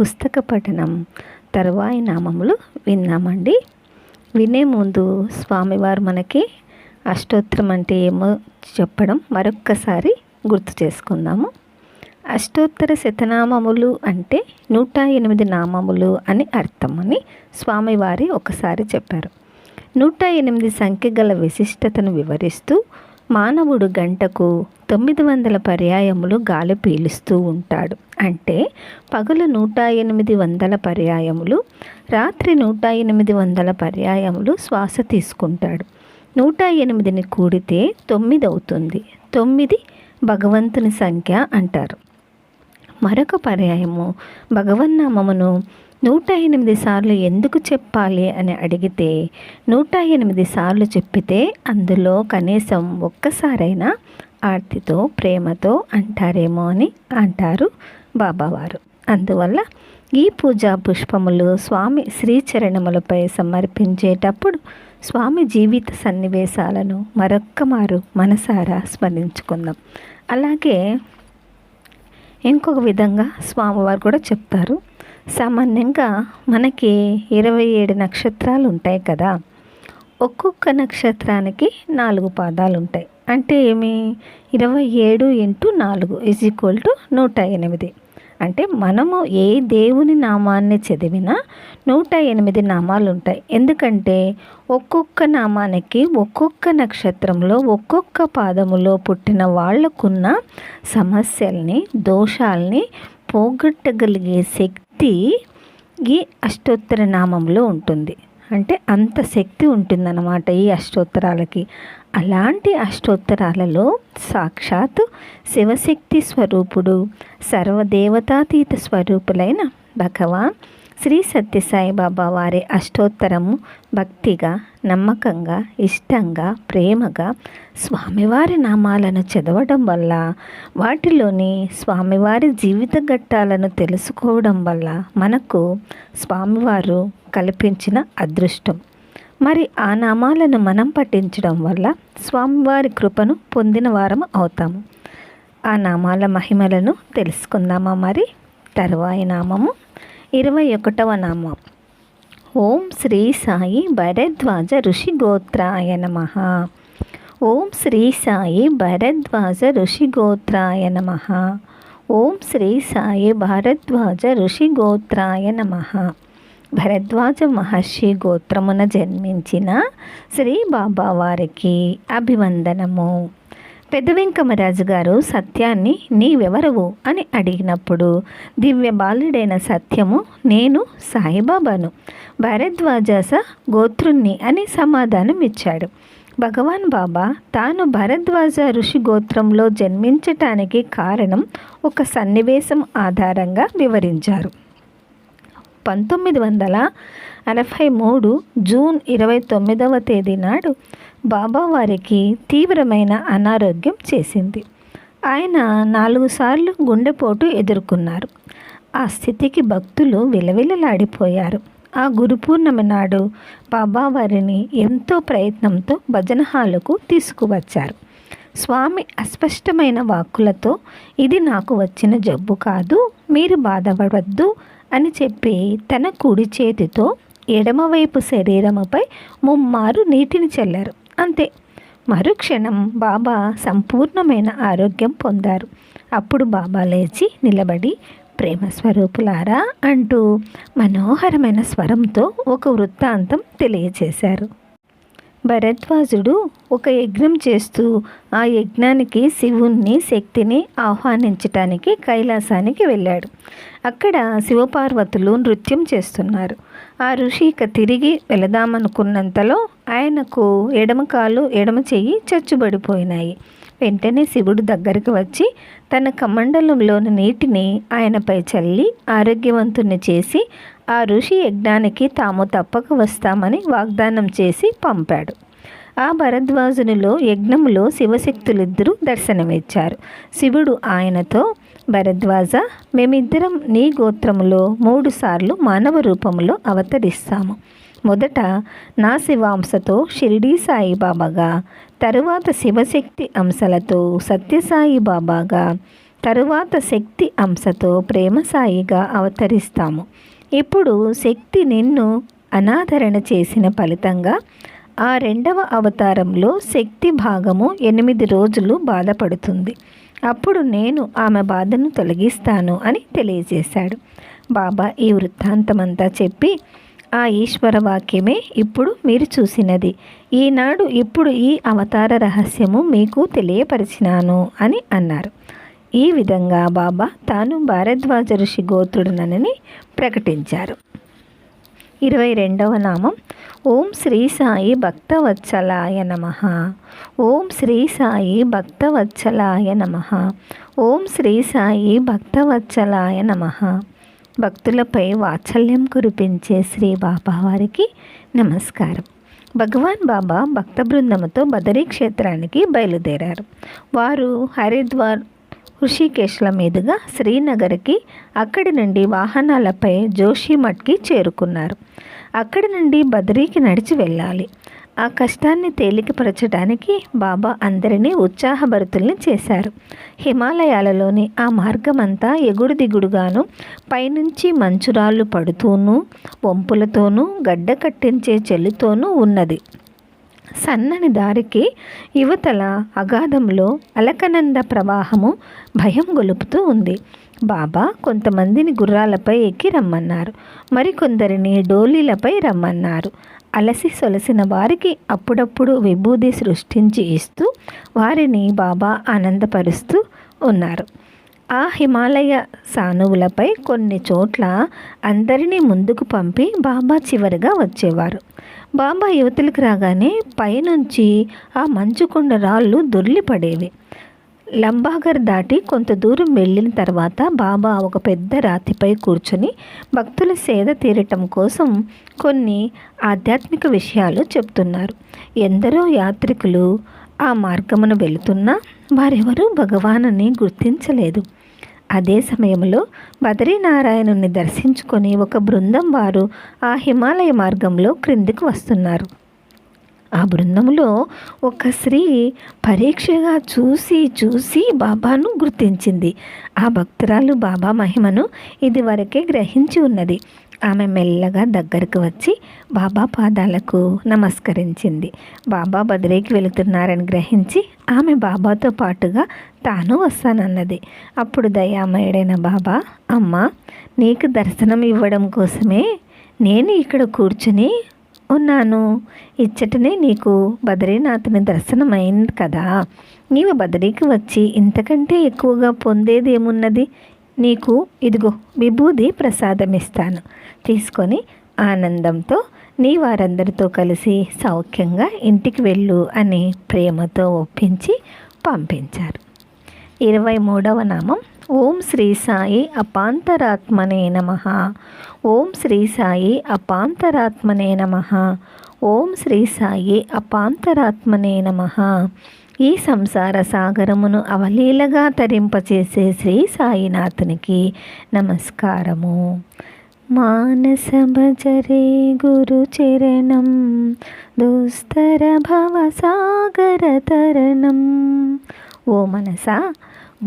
పుస్తక పఠనం తరువాయి నామములు విన్నామండి. వినే ముందు స్వామివారు మనకి అష్టోత్తరం అంటే ఏమో చెప్పడం మరొక్కసారి గుర్తు చేసుకుందాము. అష్టోత్తర శతనామములు అంటే నూట ఎనిమిది నామములు అని అర్థం అని స్వామివారి ఒకసారి చెప్పారు. నూట ఎనిమిది సంఖ్య గల విశిష్టతను వివరిస్తూ మానవుడు గంటకు తొమ్మిది వందల పర్యాయములు గాలి పీలుస్తూ ఉంటాడు. అంటే పగలు నూట ఎనిమిది వందల పర్యాయములు రాత్రి నూట ఎనిమిది వందల పర్యాయములు శ్వాస తీసుకుంటాడు. నూట ఎనిమిదిని కూడితే తొమ్మిది అవుతుంది. తొమ్మిది భగవంతుని సంఖ్య అంటారు. మరొక పర్యాయము భగవన్నామమును నూట ఎనిమిది సార్లు ఎందుకు చెప్పాలి అని అడిగితే నూట ఎనిమిది సార్లు చెప్పితే అందులో కనీసం ఒక్కసారైనా ఆర్తితో ప్రేమతో అంటారేమో అని అంటారు బాబావారు. అందువల్ల ఈ పూజా పుష్పములు స్వామి శ్రీచరణములపై సమర్పించేటప్పుడు స్వామి జీవిత సన్నివేశాలను మరొక్కమారు మనసారా స్మరించుకుందాం. అలాగే ఇంకొక విధంగా స్వామివారు కూడా చెప్తారు. సామాన్యంగా మనకి ఇరవై ఏడు నక్షత్రాలు ఉంటాయి కదా. ఒక్కొక్క నక్షత్రానికి నాలుగు పాదాలు ఉంటాయి. అంటే ఏమి? ఇరవై ఏడు ఇంటూ నాలుగు ఈజ్ ఈక్వల్ టు నూట ఎనిమిది. అంటే మనము ఏ దేవుని నామాన్ని చదివినా నూట ఎనిమిది నామాలు ఉంటాయి. ఎందుకంటే ఒక్కొక్క నామానికి ఒక్కొక్క నక్షత్రంలో ఒక్కొక్క పాదములో పుట్టిన వాళ్ళకున్న సమస్యల్ని దోషాల్ని పోగొట్టగలిగే శక్తి ఈ అష్టోత్తర నామంలో ఉంటుంది. అంటే అంత శక్తి ఉంటుందన్నమాట ఈ అష్టోత్తరాలకి. అలాంటి అష్టోత్తరాలలో సాక్షాత్ శివశక్తి స్వరూపుడు సర్వదేవతాతీత స్వరూపులైన భగవాన్ శ్రీ సత్యసాయిబాబా వారి అష్టోత్తరము భక్తిగా నమ్మకంగా ఇష్టంగా ప్రేమగా స్వామివారి నామాలను చదవడం వల్ల వాటిలోని స్వామివారి జీవిత ఘట్టాలను తెలుసుకోవడం వల్ల మనకు స్వామివారు కల్పించిన అదృష్టం. మరి ఆ నామాలను మనం పఠించడం వల్ల స్వామివారి కృపను పొందిన వారం అవుతాము. ఆ నామాల మహిమలను తెలుసుకుందామా మరి? తరువాయి నామము ఇరవై ఒకటవ నామం. ఓం శ్రీ సాయి భరద్వాజ ఋషి గోత్రాయ నమ. ఓం శ్రీ సాయి భరద్వాజ ఋషి గోత్రాయ నమ. ఓం శ్రీ సాయి భారద్వాజ ఋషి గోత్రాయ నమ. భరద్వాజ మహర్షి గోత్రమున జన్మించిన శ్రీ బాబా వారికి అభివందనము. పెద్ద వెంకమరాజు గారు సత్యాన్ని నీవెవరవు అని అడిగినప్పుడు దివ్య బాలుడైన సత్యము నేను సాయిబాబాను. భరద్వాజాస గోత్రుణ్ణి అని సమాధానం ఇచ్చాడు. భగవాన్ బాబా తాను భరద్వాజ ఋషి గోత్రంలో జన్మించటానికి కారణం ఒక సన్నివేశం ఆధారంగా వివరించారు. పంతొమ్మిది వందల ఎనభై మూడు జూన్ ఇరవై తొమ్మిదవ తేదీ నాడు బాబా వారికి తీవ్రమైన అనారోగ్యం చేసింది. ఆయన నాలుగు సార్లు గుండెపోటు ఎదుర్కొన్నారు. ఆ స్థితికి భక్తులు విలవిలలాడిపోయారు. ఆ గురు పూర్ణమి నాడు బాబావారిని ఎంతో ప్రయత్నంతో భజన హాలుకు తీసుకువచ్చారు. స్వామి అస్పష్టమైన వాక్కులతో ఇది నాకు వచ్చిన జబ్బు కాదు. మీరు బాధపడవద్దు అని చెప్పి తన కుడి చేతితో ఎడమవైపు శరీరముపై ముమ్మారు నీటిని చల్లారు. అంతే. మరుక్షణం బాబా సంపూర్ణమైన ఆరోగ్యం పొందారు. అప్పుడు బాబా లేచి నిలబడి ప్రేమ స్వరూపులారా అంటూ మనోహరమైన స్వరంతో ఒక వృత్తాంతం తెలియజేశారు భరద్వాజుడు ఒక యజ్ఞం చేస్తూ ఆ యజ్ఞానికి శివుణ్ణి శక్తిని ఆహ్వానించటానికి కైలాసానికి వెళ్ళాడు. అక్కడ శివపార్వతులు నృత్యం చేస్తున్నారు. ఆ ఋషి ఇక తిరిగి వెళదామనుకున్నంతలో ఆయనకు ఎడమ కాలు ఎడమ చెయ్యి చచ్చుబడిపోయినాయి. వెంటనే శివుడు దగ్గరికి వచ్చి తన కమండలంలోని నీటిని ఆయనపై చల్లి ఆరోగ్యవంతుని చేసి ఆ ఋషి యజ్ఞానికి తాము తప్పక వస్తామని వాగ్దానం చేసి పంపాడు. ఆ భరద్వాజునిలో యజ్ఞములో శివశక్తులిద్దరూ దర్శనమిచ్చారు. శివుడు ఆయనతో భరద్వాజ మేమిద్దరం నీ గోత్రములో మూడుసార్లు మానవ రూపంలో అవతరిస్తాము. మొదట నా శివాంశతో షిరిడీ సాయిబాబాగా తరువాత శివశక్తి అంశలతో సత్యసాయి బాబాగా తరువాత శక్తి అంశతో ప్రేమ సాయిగా అవతరిస్తాము. ఇప్పుడు శక్తి నిన్ను అనాదరణ చేసిన ఫలితంగా ఆ రెండవ అవతారంలో శక్తి భాగము ఎనిమిది రోజులు బాధపడుతుంది. అప్పుడు నేను ఆమె బాధను తొలగిస్తాను అని తెలియజేశాడు. బాబా ఈ వృత్తాంతమంతా చెప్పి ఆ ఈశ్వర వాక్యమే ఇప్పుడు మీరు చూసినది. ఈనాడు ఇప్పుడు ఈ అవతార రహస్యము మీకు తెలియపరిచినాను అని అన్నారు. ఈ విధంగా బాబా తాను భారద్వాజ ఋషి గోత్రుడునని ప్రకటించారు. ఇరవై రెండవ నామం ఓం శ్రీ సాయి భక్తవత్సలాయ నమ. ఓం శ్రీ సాయి భక్తవత్సలాయ నమ. ఓం శ్రీ సాయి భక్తవత్సలాయ నమ. భక్తులపై వాత్సల్యం కురిపించే శ్రీ బాబా వారికి నమస్కారం. భగవాన్ బాబా భక్త బృందముతో బదరీ క్షేత్రానికి బయలుదేరారు. వారు హరిద్వార్ ఋషికేశ్ల మీదుగా శ్రీనగర్కి అక్కడి నుండి వాహనాలపై జోషిమఠ్కి చేరుకున్నారు. అక్కడి నుండి బద్రీకి నడిచి వెళ్ళాలి. ఆ కష్టాన్ని తేలికపరచడానికి బాబా అందరినీ ఉత్సాహభరితుల్ని చేశారు. హిమాలయాలలోని ఆ మార్గమంతా ఎగుడు దిగుడుగాను పైనుంచి మంచురాళ్ళు పడుతూనూ వంపులతోనూ గడ్డ కట్టించే చెల్లుతోనూ ఉన్నది. సన్నని దారికి యువతల అగాధంలో అలకనంద ప్రవాహము భయం గొలుపుతూ ఉంది. బాబా కొంతమందిని గుర్రాలపై ఎక్కి రమ్మన్నారు. మరికొందరిని డోలీలపై రమ్మన్నారు. అలసి సొలసిన వారికి అప్పుడప్పుడు విభూది సృష్టించి ఇస్తూ వారిని బాబా ఆనందపరుస్తూ ఉన్నారు. ఆ హిమాలయ సానువులపై కొన్ని చోట్ల అందరినీ ముందుకు పంపి బాబా చివరిగా వచ్చేవారు. బాబా యువతులకు రాగానే పైనుంచి ఆ మంచుకొండ రాళ్ళు దొర్లిపడేవి. లంబాగర్ దాటి కొంత దూరం వెళ్ళిన తర్వాత బాబా ఒక పెద్ద రాతిపై కూర్చొని భక్తుల సేద తీరటం కోసం కొన్ని ఆధ్యాత్మిక విషయాలు చెప్తున్నారు. ఎందరో యాత్రికులు ఆ మార్గమును వెళుతున్నా వారెవరూ భగవానని గుర్తించలేదు. అదే సమయంలో బద్రీనారాయణుని దర్శించుకొని ఒక బృందం వారు ఆ హిమాలయ మార్గంలో క్రిందికి వస్తున్నారు. ఆ బృందంలో ఒక స్త్రీ పరీక్షగా చూసి చూసి బాబాను గుర్తించింది. ఆ భక్తురాలు బాబా మహిమను ఇదివరకే గ్రహించి ఉన్నది. ఆమె మెల్లగా దగ్గరకు వచ్చి బాబా పాదాలకు నమస్కరించింది. బాబా బదిలీకి వెళుతున్నారని గ్రహించి ఆమె బాబాతో పాటుగా తాను వస్తానన్నది. అప్పుడు దయామయుడైన బాబా అమ్మ నీకు దర్శనం ఇవ్వడం కోసమే నేను ఇక్కడ కూర్చుని ఉన్నాను. ఇచ్చటనే నీకు బద్రీనాథుని దర్శనమైంది కదా. నీవు బదరీకి వచ్చి ఇంతకంటే ఎక్కువగా పొందేది ఏమున్నది నీకు ఇదిగో విభూది ప్రసాదమిస్తాను. తీసుకొని ఆనందంతో నీ వారందరితో కలిసి సౌఖ్యంగా ఇంటికి వెళ్ళు అని ప్రేమతో ఒప్పించి పంపించారు. ఇరవై మూడవ నామం ఓం శ్రీ సాయి అపాంతరాత్మనే నమ. ఓం శ్రీ సాయి అపాంతరాత్మనే నమ. ఓం శ్రీ సాయి అపాంతరాత్మనే నమ. ఈ సంసార సాగరమును అవలీలగా తరింపచేసే శ్రీ సాయినాథునికి నమస్కారము. మానస భజరే గురు చరణం దుస్తర భవ సాగర తరణం. ఓ మనసా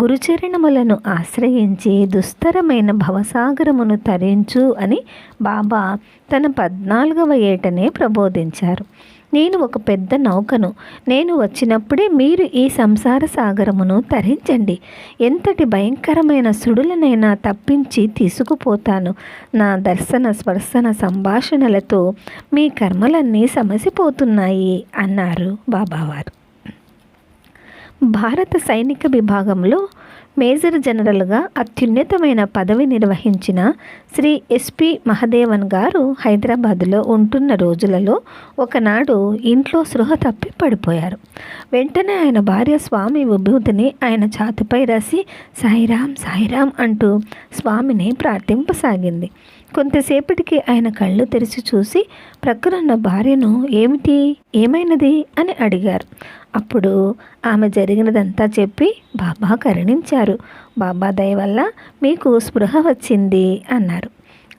గురుచరణములను ఆశ్రయించి దుస్తరమైన భవసాగరమును తరించు అని బాబా తన పద్నాలుగవ ఏటనే ప్రబోధించారు. నేను ఒక పెద్ద నౌకను. నేను వచ్చినప్పుడే మీరు ఈ సంసార సాగరమును తరించండి. ఎంతటి భయంకరమైన సుడులనైనా తప్పించి తీసుకుపోతాను. నా దర్శన స్పర్శన సంభాషణలతో మీ కర్మలన్నీ సమసిపోతున్నాయి అన్నారు బాబావారు. భారత సైనిక విభాగంలో మేజర్ జనరల్గా అత్యున్నతమైన పదవి నిర్వహించిన శ్రీ ఎస్పి మహదేవన్ గారు హైదరాబాదులో ఉంటున్న రోజులలో ఒకనాడు ఇంట్లో సృహ తప్పి పడిపోయారు. వెంటనే ఆయన భార్య స్వామి విభూతిని ఆయన ఛాతిపై రాసి సాయిరాం సాయిరాం అంటూ స్వామిని ప్రార్థింపసాగింది. కొంతసేపటికి ఆయన కళ్ళు తెరిచి చూసి ప్రక్కనున్న భార్యను ఏమిటి? ఏమైనది? అని అడిగారు. అప్పుడు ఆమె జరిగినదంతా చెప్పి బాబా కరుణించారు. బాబా దయ వల్ల మీకు స్పృహ వచ్చింది అన్నారు.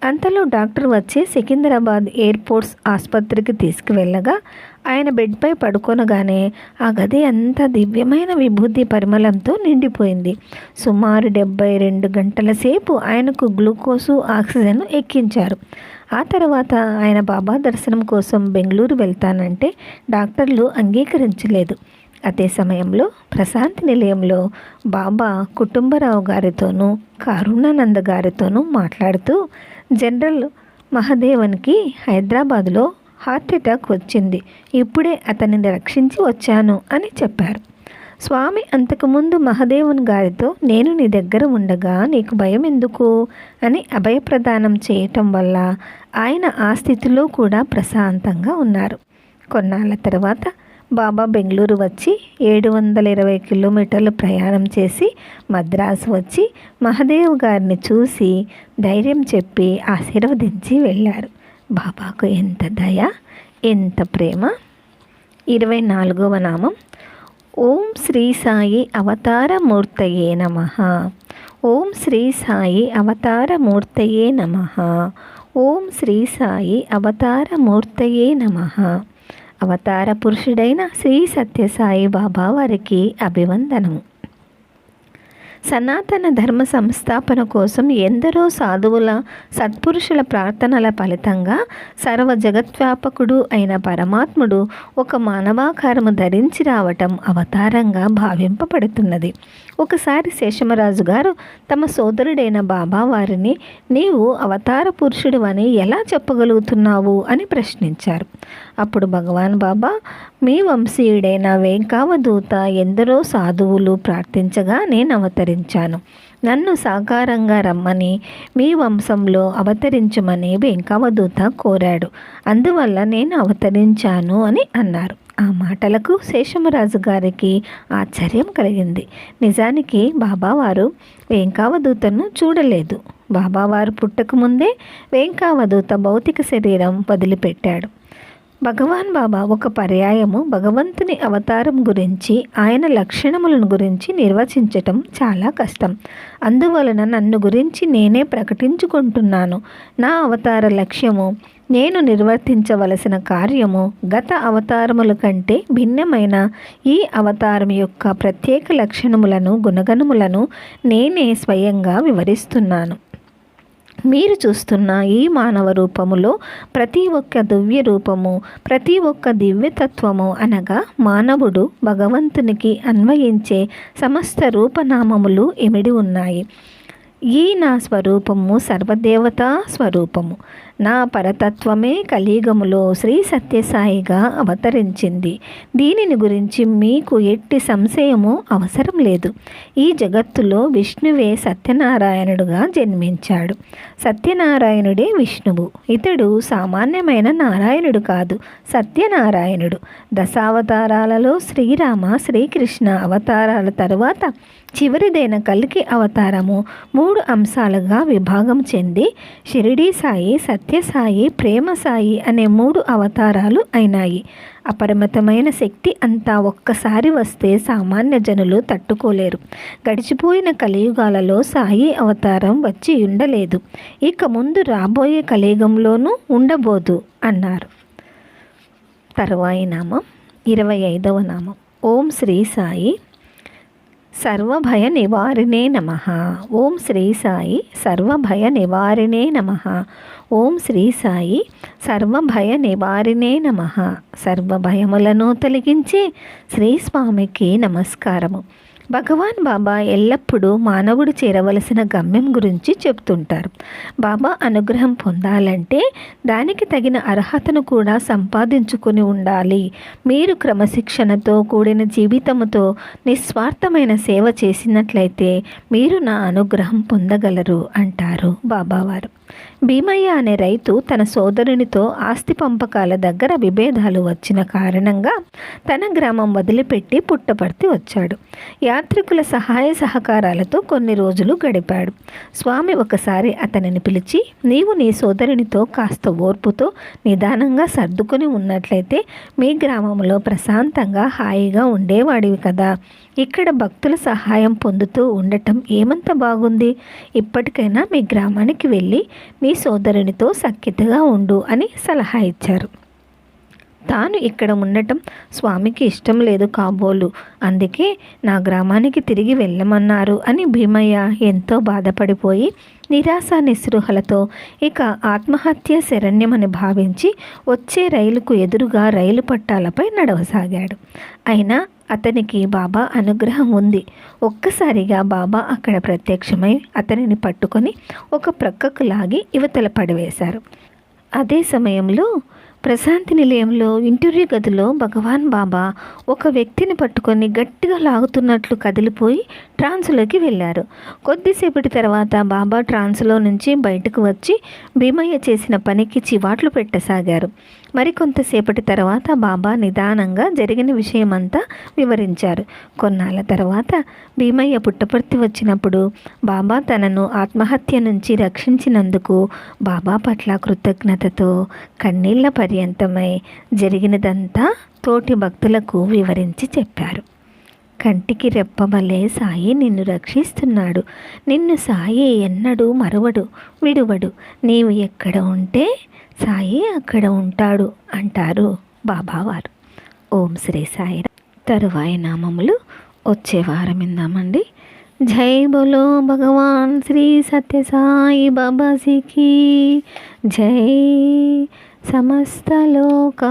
అంతలో డాక్టర్ వచ్చి సికింద్రాబాద్ ఎయిర్పోర్ట్స్ ఆసుపత్రికి తీసుకువెళ్ళగా ఆయన బెడ్పై పడుకొనగానే ఆ గది అంతా దివ్యమైన విభూతి పరిమళంతో నిండిపోయింది. సుమారు డెబ్బై రెండు గంటల సేపు ఆయనకు గ్లూకోసు ఆక్సిజన్ ఎక్కించారు. ఆ తర్వాత ఆయన బాబా దర్శనం కోసం బెంగళూరు వెళ్తానంటే డాక్టర్లు అంగీకరించలేదు. అదే సమయంలో ప్రశాంతి నిలయంలో బాబా కుటుంబరావు గారితోనూ కరుణానంద గారితోనూ మాట్లాడుతూ జనరల్ మహదేవన్కి హైదరాబాదులో హార్ట్ అటాక్ వచ్చింది. ఇప్పుడే అతనిని రక్షించి వచ్చాను అని చెప్పారు. స్వామి అంతకుముందు మహదేవుని గారితో నేను నీ దగ్గర ఉండగా నీకు భయం ఎందుకు? అని అభయప్రదానం చేయటం వల్ల ఆయన ఆ స్థితిలో కూడా ప్రశాంతంగా ఉన్నారు. కొన్నాళ్ళ తర్వాత బాబా బెంగళూరు వచ్చి ఏడు వందల ఇరవై కిలోమీటర్లు ప్రయాణం చేసి మద్రాసు వచ్చి మహదేవ్ గారిని చూసి ధైర్యం చెప్పి ఆశీర్వదించి వెళ్ళారు. బాబాకు ఎంత దయ ఎంత ప్రేమ. ఇరవై నాలుగవ నామం ఓం శ్రీ సాయి అవతారమూర్తయే నమ. ఓం శ్రీ సాయి అవతారమూర్తయే నమ. ఓం శ్రీ సాయి అవతారమూర్తయే నమ. అవతార పురుషుడైన శ్రీ సత్యసాయి బాబా వారికి అభివందనము. సనాతన ధర్మ సంస్థాపన కోసం ఎందరో సాధువుల సత్పురుషుల ప్రార్థనల ఫలితంగా సర్వ జగద్వ్యాపకుడు అయిన పరమాత్ముడు ఒక మానవాకారము ధరించి రావటం అవతారంగా భావింపబడుతున్నది. ఒకసారి శేషమరాజు గారు తమ సోదరుడైన బాబా వారిని నీవు అవతార పురుషుడు అని ఎలా చెప్పగలుగుతున్నావు? అని ప్రశ్నించారు. అప్పుడు భగవాన్ బాబా మీ వంశీయుడైన వెంకావదూత ఎందరో సాధువులు ప్రార్థించగా నేను అవతరించాను. నన్ను సాకారంగా రమ్మని మీ వంశంలో అవతరించమని వెంకావదూత కోరాడు. అందువల్ల నేను అవతరించాను అని అన్నారు. ఆ మాటలకు శేషమరాజు గారికి ఆశ్చర్యం కలిగింది. నిజానికి బాబావారు వెంకావదూతను చూడలేదు. బాబావారు పుట్టకముందే వెంకావదూత భౌతిక శరీరం వదిలిపెట్టాడు. భగవాన్ బాబా ఒక పర్యాయము భగవంతుని అవతారం గురించి ఆయన లక్షణములను గురించి నిర్వచించటం చాలా కష్టం. అందువలన నన్ను గురించి నేనే ప్రకటించుకుంటున్నాను. నా అవతార లక్ష్యము నేను నిర్వర్తించవలసిన కార్యము గత అవతారముల కంటే భిన్నమైన ఈ అవతారం యొక్క ప్రత్యేక లక్షణములను గుణగణములను నేనే స్వయంగా వివరిస్తున్నాను. మీరు చూస్తున్న ఈ మానవ రూపములో ప్రతి ఒక్క దివ్య రూపము ప్రతి ఒక్క దివ్యతత్వము అనగా మానవుడు భగవంతునికి అన్వయించే సమస్త రూపనామములు ఇమిడి ఉన్నాయి. ఈ నా స్వరూపము సర్వదేవతా స్వరూపము. నా పరతత్వమే కలియుగములో శ్రీ సత్యసాయిగా అవతరించింది. దీనిని గురించి మీకు ఎట్టి సంశయము అవసరం లేదు. ఈ జగత్తులో విష్ణువే సత్యనారాయణుడుగా జన్మించాడు. సత్యనారాయణుడే విష్ణువు. ఇతడు సామాన్యమైన నారాయణుడు కాదు సత్యనారాయణుడు. దశావతారాలలో శ్రీరామ శ్రీకృష్ణ అవతారాల తరువాత చివరిదైన కలికి అవతారము మూడు అంశాలుగా విభాగం చెంది షిరిడీ సాయి సత్యసాయి ప్రేమ సాయి అనే మూడు అవతారాలు అయినాయి. అపరిమితమైన శక్తి అంతా ఒక్కసారి వస్తే సామాన్య జనులు తట్టుకోలేరు. గడిచిపోయిన కలియుగాలలో సాయి అవతారం వచ్చి ఉండలేదు. ఇక ముందు రాబోయే కలియుగంలోనూ ఉండబోదు అన్నారు. తరువాయి నామం ఇరవై ఐదవ నామం. ఓం శ్రీ సాయి. సర్వభయ నివారిణే నమ. ఓం శ్రీ సాయి సర్వభయ నివారిణే నమ. ఓం శ్రీ సాయి సర్వభయ నివారిణే నమ. సర్వభయములను తొలగించి శ్రీస్వామికి నమస్కారము. భగవాన్ బాబా ఎల్లప్పుడూ మానవుడు చేరవలసిన గమ్యం గురించి చెప్తుంటారు. బాబా అనుగ్రహం పొందాలంటే దానికి తగిన అర్హతను కూడా సంపాదించుకుని ఉండాలి. మీరు క్రమశిక్షణతో కూడిన జీవితముతో నిస్వార్థమైన సేవ చేసినట్లయితే మీరు నా అనుగ్రహం పొందగలరు అంటారు బాబావారు. భీమయ్య అనే రైతు తన సోదరునితో ఆస్తి పంపకాల దగ్గర విభేదాలు వచ్చిన కారణంగా తన గ్రామం వదిలిపెట్టి పుట్టపర్తి వచ్చాడు. యాత్రికుల సహాయ సహకారాలతో కొన్ని రోజులు గడిపాడు. స్వామి ఒకసారి అతనిని పిలిచి నీవు నీ సోదరునితో కాస్త ఓర్పుతో నిదానంగా సర్దుకొని ఉన్నట్లయితే మీ గ్రామంలో ప్రశాంతంగా హాయిగా ఉండేవాడివి కదా. ఇక్కడ భక్తుల సహాయం పొందుతూ ఉండటం ఏమంత బాగుంది? ఇప్పటికైనా మీ గ్రామానికి వెళ్ళి మీ సోదరునితో సఖ్యతగా ఉండు అని సలహా ఇచ్చారు. తాను ఇక్కడ ఉండటం స్వామికి ఇష్టం లేదు కాబోలు. అందుకే నా గ్రామానికి తిరిగి వెళ్ళమన్నారు అని భీమయ్య ఎంతో బాధపడిపోయి నిరాశ నిస్పృహలతో ఇక ఆత్మహత్య శరణ్యమని భావించి వచ్చే రైలుకు ఎదురుగా రైలు పట్టాలపై నడవసాగాడు. అయినా అతనికి బాబా అనుగ్రహం ఉంది. ఒక్కసారిగా బాబా అక్కడ ప్రత్యక్షమై అతనిని పట్టుకొని ఒక ప్రక్కకు లాగి యువతల పడివేశారు. అదే సమయంలో ప్రశాంతి నిలయంలో ఇంటర్వ్యూ గదిలో భగవాన్ బాబా ఒక వ్యక్తిని పట్టుకొని గట్టిగా లాగుతున్నట్లు కదిలిపోయి ట్రాన్స్లోకి వెళ్ళారు. కొద్దిసేపటి తర్వాత బాబా ట్రాన్స్లో నుంచి బయటకు వచ్చి భీమయ్య చేసిన పనికి చివాట్లు పెట్టసాగారు. మరికొంతసేపటి తర్వాత బాబా నిదానంగా జరిగిన విషయమంతా వివరించారు. కొన్నాళ్ళ తర్వాత భీమయ్య పుట్టపర్తి వచ్చినప్పుడు బాబా తనను ఆత్మహత్య నుంచి రక్షించినందుకు బాబా పట్ల కృతజ్ఞతతో కన్నీళ్ళ పర్యంతమై జరిగినదంతా తోటి భక్తులకు వివరించి చెప్పారు. కంటికి రెప్పవలే సాయి నిన్ను రక్షిస్తున్నాడు. నిన్ను సాయి ఎన్నడూ మరవడు విడువడు. నీవు ఎక్కడ ఉంటే సాయి అక్కడ ఉంటాడు అంటారు బాబావారు. ఓం శ్రీ సాయి తరువాయి నామములు వచ్చే వారం ఇందామండి జై బోలో భగవాన్ శ్రీ సత్యసాయి బాబాజీకి జై సమస్తలోకా